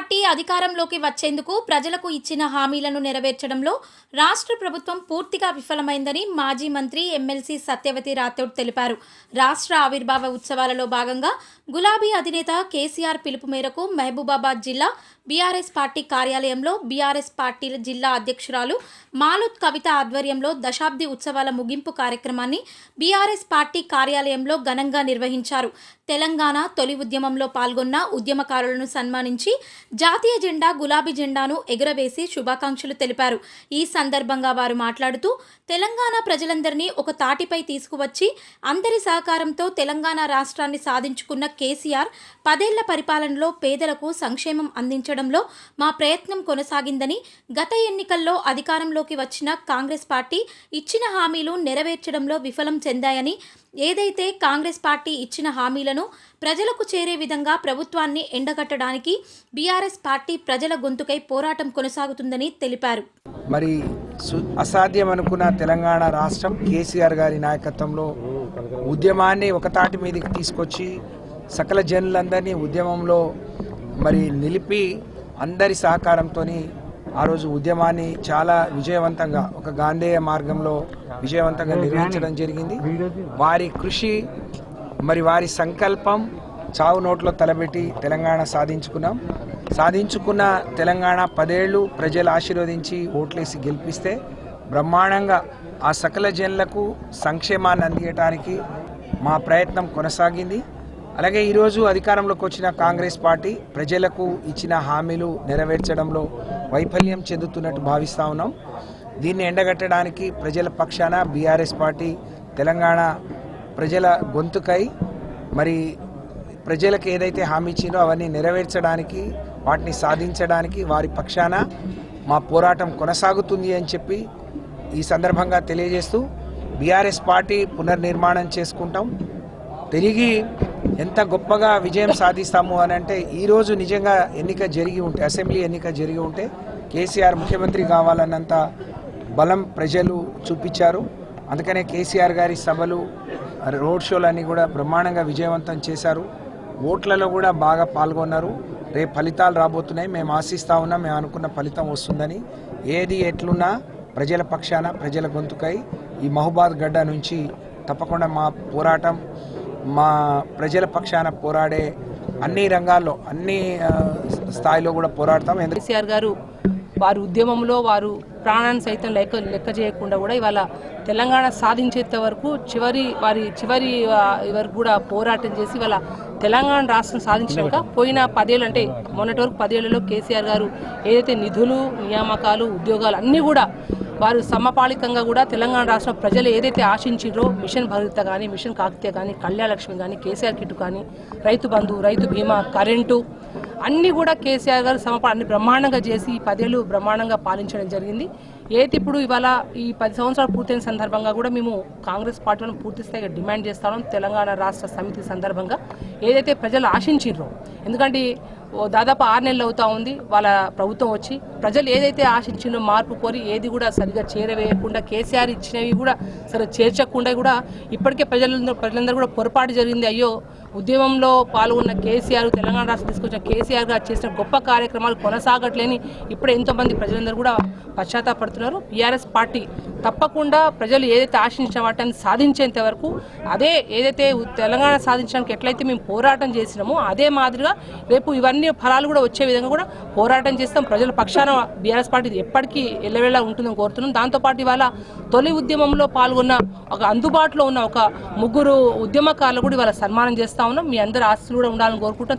Party అధికారంలోకి వచ్చేందుకు ప్రజలకు ఇచ్చిన హామీలను నెరవేర్చడంలో రాష్ట్ర ప్రభుత్వం పూర్తిగా విఫలమైందని మాజీ మంత్రి ఎమ్మెల్సీ సత్యవతి రాథోడ్ తెలిపారు. రాష్ట్ర ఆవిర్భావ ఉత్సవాలలో భాగంగా గులాబీ అధినేత కేసీఆర్ పిలుపు మేరకు మహబూబాబాద్ జిల్లా బీఆర్ఎస్ పార్టీ కార్యాలయంలో బీఆర్ఎస్ పార్టీ జిల్లా అధ్యక్షురాలు మాలుత్ కవిత ఆధ్వర్యంలో దశాబ్ది ఉత్సవాల ముగింపు కార్యక్రమాన్ని బీఆర్ఎస్ పార్టీ కార్యాలయంలో ఘనంగా నిర్వహించారు. తెలంగాణ తొలి ఉద్యమంలో పాల్గొన్న ఉద్యమకారులను సన్మానించి జాతీయ జెండా గులాబీ జెండాను ఎగురవేసి శుభాకాంక్షలు తెలిపారు. ఈ సందర్భంగా వారు మాట్లాడుతూ తెలంగాణ ప్రజలందరినీ ఒక తాటిపై తీసుకువచ్చి అందరి సహకారంతో తెలంగాణ రాష్ట్రాన్ని సాధించుకున్న కేసీఆర్ పదేళ్ళ పరిపాలనలో పేదలకు సంక్షేమం అందించడంలో మా ప్రయత్నం కొనసాగిందని గత ఎన్నికల్లో అధికారంలోకి వచ్చిన కాంగ్రెస్ పార్టీ ఇచ్చిన హామీలు నెరవేర్చడంలో విఫలం చెందాయని ఏదైతే కాంగ్రెస్ పార్టీ ఇచ్చిన హామీలను ప్రజలకు చేరే విధంగా ప్రభుత్వాన్ని ఎండగట్టడానికి బీఆర్ఎస్ పార్టీ ప్రజల గొంతుకై పోరాటం కొనసాగుతుందని తెలిపారు. మరి సు- అసాధ్యం అనుకున్న తెలంగాణ రాష్ట్రం కేసీఆర్ గారి నాయకత్వంలో ఉద్యమాన్ని ఒకతాటి మీదకి తీసుకొచ్చి సకల జనులందరినీ ఉద్యమంలో మరి నిలిపి అందరి సహకారంతో ఆ రోజు ఉద్యమాన్ని చాలా విజయవంతంగా ఒక గాంధేయ మార్గంలో విజయవంతంగా నిర్వహించడం జరిగింది. వారి కృషి మరి వారి సంకల్పం చావు నోట్లో తలబెట్టి తెలంగాణ సాధించుకున్నాం. సాధించుకున్న తెలంగాణ పదేళ్ళు ప్రజలు ఆశీర్వదించి ఓట్లేసి గెలిపిస్తే బ్రహ్మాండంగా ఆ సకల జనులకు సంక్షేమాన్ని అందించడానికి మా ప్రయత్నం కొనసాగింది. అలాగే ఈరోజు అధికారంలోకి వచ్చిన కాంగ్రెస్ పార్టీ ప్రజలకు ఇచ్చిన హామీలు నెరవేర్చడంలో వైఫల్యం చెందుతున్నట్టు భావిస్తా ఉన్నాం. దీన్ని ఎండగట్టడానికి ప్రజల పక్షాన బీఆర్ఎస్ పార్టీ తెలంగాణ ప్రజల గొంతుకై మరి ప్రజలకు ఏదైతే హామీ ఇచ్చిందో అవన్నీ నెరవేర్చడానికి వాటిని సాధించడానికి వారి పక్షాన మా పోరాటం కొనసాగుతుంది అని చెప్పి ఈ సందర్భంగా తెలియజేస్తూ బీఆర్ఎస్ పార్టీ పునర్నిర్మాణం చేసుకుంటాం. తిరిగి ఎంత గొప్పగా విజయం సాధిస్తాము అని అంటే ఈరోజు నిజంగా ఎన్నిక జరిగి ఉంటే అసెంబ్లీ ఎన్నిక జరిగి ఉంటే కేసీఆర్ ముఖ్యమంత్రి కావాలన్నంత బలం ప్రజలు చూపించారు. అందుకనే కేసీఆర్ గారి సభలు రోడ్ షోలన్నీ కూడా బ్రహ్మాండంగా విజయవంతం చేశారు. ఓట్లలో కూడా బాగా పాల్గొన్నారు. రేపు ఫలితాలు రాబోతున్నాయి. మేము ఆశిస్తా ఉన్నాం. మేము అనుకున్న ఫలితం వస్తుందని. ఏది ఎట్లున్నా ప్రజల పక్షాన ప్రజల గొంతుకై ఈ మహబాద్ గడ్డ నుంచి తప్పకుండా మా పోరాటం మా ప్రజల పక్షాన పోరాడే అన్ని రంగాల్లో అన్ని స్థాయిలో కూడా పోరాడతాం. కేసీఆర్ గారు వారు ఉద్యమంలో వారు ప్రాణాన్ని సైతం లెక్క లెక్క చేయకుండా కూడా ఇవాళ తెలంగాణ సాధించేంత వరకు చివరి వారి చివరి వరకు కూడా పోరాటం చేసి ఇవాళ తెలంగాణ రాష్ట్రం సాధించాక పోయిన పదేళ్ళు అంటే మొన్నటి వరకు పదేళ్ళలో కేసీఆర్ గారు ఏదైతే నిధులు నియామకాలు ఉద్యోగాలు అన్నీ కూడా వారు సమపాళికంగా కూడా తెలంగాణ రాష్ట్రం ప్రజలు ఏదైతే ఆశించారో మిషన్ భద్రత కానీ మిషన్ కాకతీయ కానీ కళ్యాణలక్ష్మి కానీ కేసీఆర్ కిట్ కానీ రైతు బంధు రైతు బీమా కరెంటు అన్నీ కూడా కేసీఆర్ గారు సమపా అన్ని బ్రహ్మాండంగా చేసి ఈ పదేళ్ళు బ్రహ్మాండంగా పాలించడం జరిగింది. ఏది ఇప్పుడు ఇవాళ ఈ పది సంవత్సరాలు పూర్తయిన సందర్భంగా కూడా మేము కాంగ్రెస్ పార్టీలను పూర్తి స్థాయిగా డిమాండ్ చేస్తాం తెలంగాణ రాష్ట్ర సమితి సందర్భంగా ఏదైతే ప్రజలు ఆశించారో ఎందుకంటే ఓ దాదాపు ఆరు నెలలు అవుతా ఉంది వాళ్ళ ప్రభుత్వం వచ్చి ప్రజలు ఏదైతే ఆశించిందో మార్పు కోరి ఏది కూడా సరిగా చేరవేయకుండా కేసీఆర్ ఇచ్చినవి కూడా సరే చేర్చకుండా కూడా ఇప్పటికే ప్రజలందరూ ప్రజలందరూ కూడా పొరపాటు జరిగింది. అయ్యో ఉద్యమంలో పాల్గొన్న కేసీఆర్ తెలంగాణ రాష్ట్రం తీసుకొచ్చిన కేసీఆర్ గారు చేసిన గొప్ప కార్యక్రమాలు కొనసాగట్లేని ఇప్పుడు ఎంతోమంది ప్రజలందరూ కూడా పశ్చాత్తాపడుతున్నారు. బీఆర్ఎస్ పార్టీ తప్పకుండా ప్రజలు ఏదైతే ఆశించిన వాటిని సాధించేంత వరకు అదే ఏదైతే తెలంగాణ సాధించడానికి ఎట్లయితే మేము పోరాటం చేసినామో అదే మాదిరిగా రేపు ఇవన్నీ ఫలాలు కూడా వచ్చే విధంగా కూడా పోరాటం చేస్తాం. ప్రజల పక్షాన బీఆర్ఎస్ పార్టీ ఎప్పటికీ ఎల్లవేళ ఉంటుందని కోరుతున్నాం. దాంతోపాటు ఇవాళ తొలి ఉద్యమంలో పాల్గొన్న ఒక అందుబాటులో ఉన్న ఒక ముగ్గురు ఉద్యమకారులు కూడా ఇవాళ సన్మానం చేస్తాం ఉన్నాం. మీ అందరు ఆస్తులు కూడా ఉండాలని కోరుకుంటాం